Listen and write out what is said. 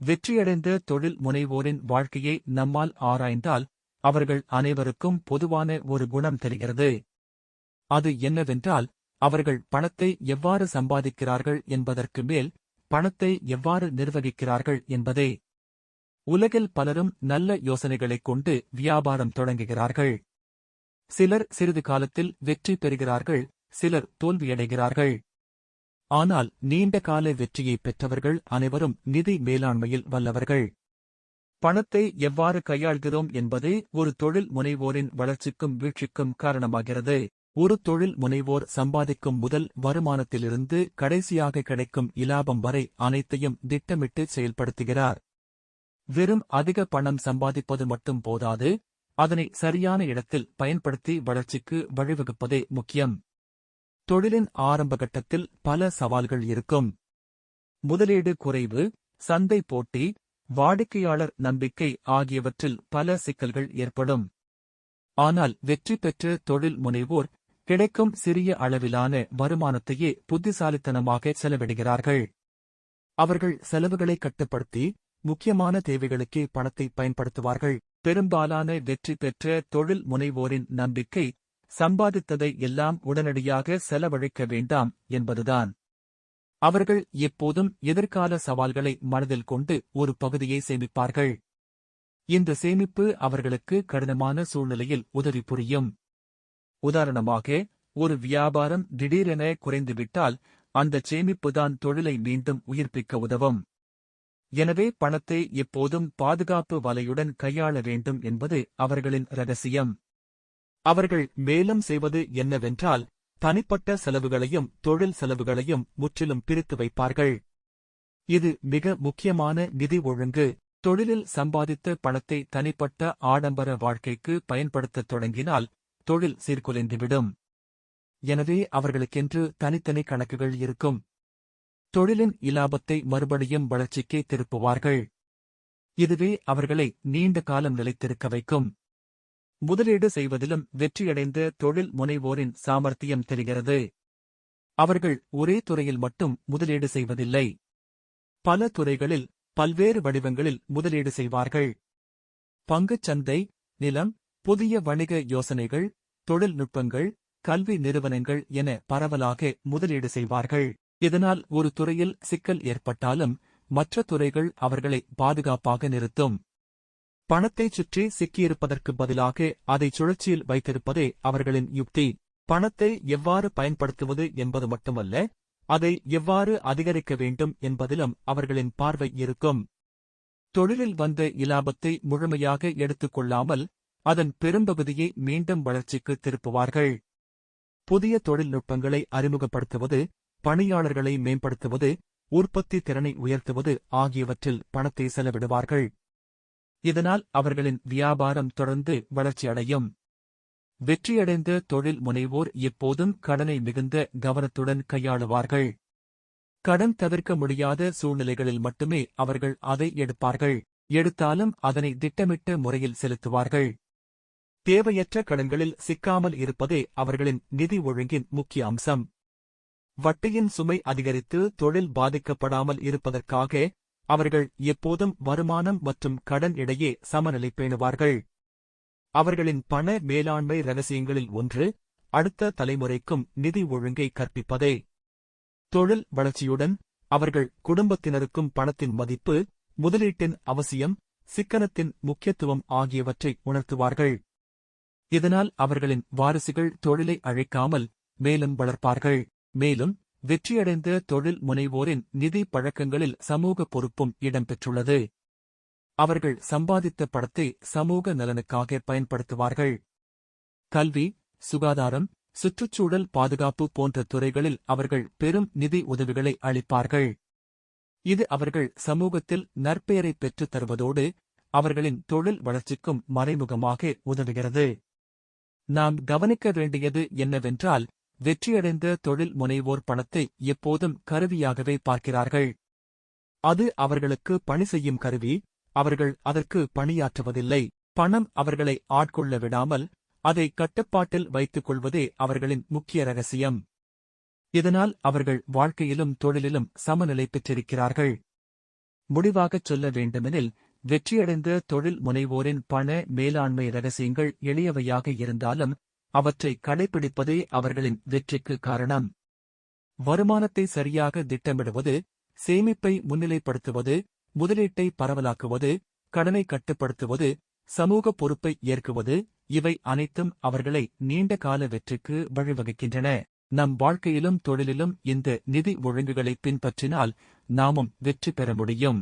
வெற்றியடைந்த தொழில் முனைவோரின் வாழ்க்கையை நம்மால் ஆராய்ந்தால் அவர்கள் அனைவருக்கும் பொதுவான ஒரு குணம் தெரிகிறது. அது என்னவென்றால் அவர்கள் பணத்தை எவ்வாறு சம்பாதிக்கிறார்கள் என்பதற்கு மேல் பணத்தை எவ்வாறு நிர்வகிக்கிறார்கள் என்பதே. உலகில் பலரும் நல்ல யோசனைகளைக் கொண்டு வியாபாரம் தொடங்குகிறார்கள். சிலர் சிறிது காலத்தில் வெற்றி பெறுகிறார்கள் சிலர் தோல்வியடைகிறார்கள். ஆனால் நீண்ட கால வெற்றியை பெற்றவர்கள் அனைவரும் நிதி மேலாண்மையில் வல்லவர்கள். பணத்தை எவ்வாறு கையாள்கிறோம் என்பதே ஒரு தொழில் முனைவோரின் வளர்ச்சிக்கும் வீழ்ச்சிக்கும் காரணமாகிறது. ஒரு தொழில் முனைவோர் சம்பாதிக்கும் முதல் வருமானத்திலிருந்து கடைசியாக கிடைக்கும் இலாபம் வரை அனைத்தையும் திட்டமிட்டு செயல்படுத்துகிறார். வெறும் அதிக பணம் சம்பாதிப்பது மட்டும் போதாது அதனை சரியான இடத்தில் பயன்படுத்தி வளர்ச்சிக்கு வழிவகுப்பதே முக்கியம். தொழிலின் ஆரம்ப கட்டத்தில் பல சவால்கள் இருக்கும். முதலீடு குறைவு சந்தை போட்டி வாடிக்கையாளர் நம்பிக்கை ஆகியவற்றில் பல சிக்கல்கள் ஏற்படும். ஆனால் வெற்றி பெற்ற தொழில் முனைவோர் கிடைக்கும் சிறிய அளவிலான வருமானத்தையே புத்திசாலித்தனமாக செலவிடுகிறார்கள். அவர்கள் செலவுகளை கட்டுப்படுத்தி முக்கியமான தேவைகளுக்கே பணத்தை பயன்படுத்துவார்கள். பெரும்பாலான வெற்றி பெற்ற தொழில் முனைவோரின் நம்பிக்கை சம்பாதித்ததை எல்லாம் உடனடியாக செலவழிக்க வேண்டாம் என்பதுதான். அவர்கள் எப்போதும் எதிர்கால சவால்களை மனதில் கொண்டு ஒரு பகுதியை சேமிப்பார்கள். இந்த சேமிப்பு அவர்களுக்கு கடினமான சூழ்நிலையில் உதவி புரியும். உதாரணமாக ஒரு வியாபாரம் திடீரென குறைந்துவிட்டால் அந்த சேமிப்புதான் தொழிலை மீண்டும் உயிர்ப்பிக்க உதவும். எனவே பணத்தை எப்போதும் பாதுகாப்பு வலையுடன் கையாள வேண்டும் என்பது அவர்களின் ரகசியம். அவர்கள் மேலும் செய்வது என்னவென்றால் தனிப்பட்ட செலவுகளையும் தொழில் செலவுகளையும் முற்றிலும் பிரித்து வைப்பார்கள். இது மிக முக்கியமான நிதி ஒழுங்கு. தொழிலில் சம்பாதித்த பணத்தை தனிப்பட்ட ஆடம்பர வாழ்க்கைக்கு பயன்படுத்தத் தொடங்கினால் தொழில் சீர்குலைந்துவிடும். எனவே அவர்களுக்கென்று தனித்தனி கணக்குகள் இருக்கும். தொழிலின் இலாபத்தை மறுபடியும் வளர்ச்சிக்கே திருப்புவார்கள். இதுவே அவர்களை நீண்ட காலம் நிலைத்திருக்க வைக்கும். முதலீடு செய்வதிலும் வெற்றியடைந்த தொழில் முனைவோரின் சாமர்த்தியம் தெரிகிறது. அவர்கள் ஒரே துறையில் மட்டும் முதலீடு செய்வதில்லை. பல துறைகளில் பல்வேறு வடிவங்களில் முதலீடு செய்வார்கள். பங்குச் சந்தை நிலம் புதிய வணிக யோசனைகள் தொழில்நுட்பங்கள் கல்வி நிறுவனங்கள் என பரவலாக முதலீடு செய்வார்கள். இதனால் ஒரு துறையில் சிக்கல் ஏற்பட்டாலும் மற்ற துறைகள் அவர்களை பாதுகாப்பாக நிறுத்தும். பணத்தைச் சுற்றி சிக்கியிருப்பதற்கு பதிலாக அதை சுழற்சியில் வைத்திருப்பதே அவர்களின் யுக்தி. பணத்தை எவ்வாறு பயன்படுத்துவது என்பது மட்டுமல்ல அதை எவ்வாறு அதிகரிக்க வேண்டும் என்பதிலும் அவர்களின் பார்வை இருக்கும். தொழிலில் வந்த இலாபத்தை முழுமையாக எடுத்துக்கொள்ளாமல் அதன் பெரும்பகுதியை மீண்டும் வளர்ச்சிக்கு திருப்புவார்கள். புதிய தொழில்நுட்பங்களை அறிமுகப்படுத்துவது பணியாளர்களை மேம்படுத்துவது உற்பத்தி திறனை உயர்த்துவது ஆகியவற்றில் பணத்தை செலவிடுவார்கள். இதனால் அவர்களின் வியாபாரம் தொடர்ந்து வளர்ச்சியடையும். வெற்றியடைந்த தொழில் முனைவோர் எப்போதும் கடனை மிகுந்த கவனத்துடன் கையாளுவார்கள். கடன் தவிர்க்க முடியாத சூழ்நிலைகளில் மட்டுமே அவர்கள் அதை எடுப்பார்கள். எடுத்தாலும் அதனை திட்டமிட்ட முறையில் செலுத்துவார்கள். தேவையற்ற கடன்களில் சிக்காமல் இருப்பதே அவர்களின் நிதி ஒழுங்கின் முக்கிய அம்சம். வட்டியின் சுமை அதிகரித்து தொழில் பாதிக்கப்படாமல் இருப்பதற்காக அவர்கள் எப்போதும் வருமானம் மற்றும் கடன் இடையே சமநிலை பேணுவார்கள் அவர்களின் பண மேலாண்மை ரகசியங்களில் ஒன்று அடுத்த தலைமுறைக்கும் நிதி ஒழுங்கை கற்பிப்பதே. தொழில் வளர்ச்சியுடன் அவர்கள் குடும்பத்தினருக்கும் பணத்தின் மதிப்பு முதலீட்டின் அவசியம் சிக்கனத்தின் முக்கியத்துவம் ஆகியவற்றை உணர்த்துவார்கள். இதனால் அவர்களின் வாரிசுகள் தொழிலை அழைக்காமல் மேலும் வளர்ப்பார்கள். மேலும் வெற்றியடைந்த தொழில் முனைவோரின் நிதி பழக்கங்களில் சமூக பொறுப்பும் இடம்பெற்றுள்ளது. அவர்கள் சம்பாதித்த படத்தை சமூக நலனுக்காக பயன்படுத்துவார்கள். கல்வி சுகாதாரம் சுற்றுச்சூழல் பாதுகாப்பு போன்ற துறைகளில் அவர்கள் பெரும் நிதி உதவிகளை அளிப்பார்கள். இது அவர்கள் சமூகத்தில் நற்பெயரை பெற்றுத் தருவதோடு அவர்களின் தொழில் வளர்ச்சிக்கும் மறைமுகமாக உதவுகிறது. நாம் கவனிக்க வேண்டியது என்னவென்றால் வெற்றியடைந்த தொழில் முனைவோர் பணத்தை எப்போதும் கருவியாகவே பார்க்கிறார்கள். அது அவர்களுக்கு பணி செய்யும் கருவி அவர்கள் அதற்கு பணியாற்றுவதில்லை. பணம் அவர்களை ஆட்கொள்ள விடாமல் அதை கட்டுப்பாட்டில் வைத்துக் கொள்வதே அவர்களின் முக்கிய ரகசியம். இதனால் அவர்கள் வாழ்க்கையிலும் தொழிலிலும் சமநிலை பெற்றிருக்கிறார்கள். முடிவாகச் சொல்ல வேண்டுமெனில் வெற்றியடைந்த தொழில் முனைவோரின் பண மேலாண்மை ரகசியங்கள் எளியவையாக இருந்தாலும் அவற்றை கடைபிடிப்பதே அவர்களின் வெற்றிக்கு காரணம். வருமானத்தை சரியாக திட்டமிடுவது சேமிப்பை முன்னிலைப்படுத்துவது முதலீட்டை பரவலாக்குவது கடனை கட்டுப்படுத்துவது சமூக பொறுப்பை ஏற்குவது இவை அனைத்தும் அவர்களை நீண்ட கால வெற்றிக்கு வழிவகுக்கின்றன. நம் வாழ்க்கையிலும் தொழிலிலும் இந்த நிதி ஒழுங்குகளை பின்பற்றினால் நாமும் வெற்றி பெற முடியும்.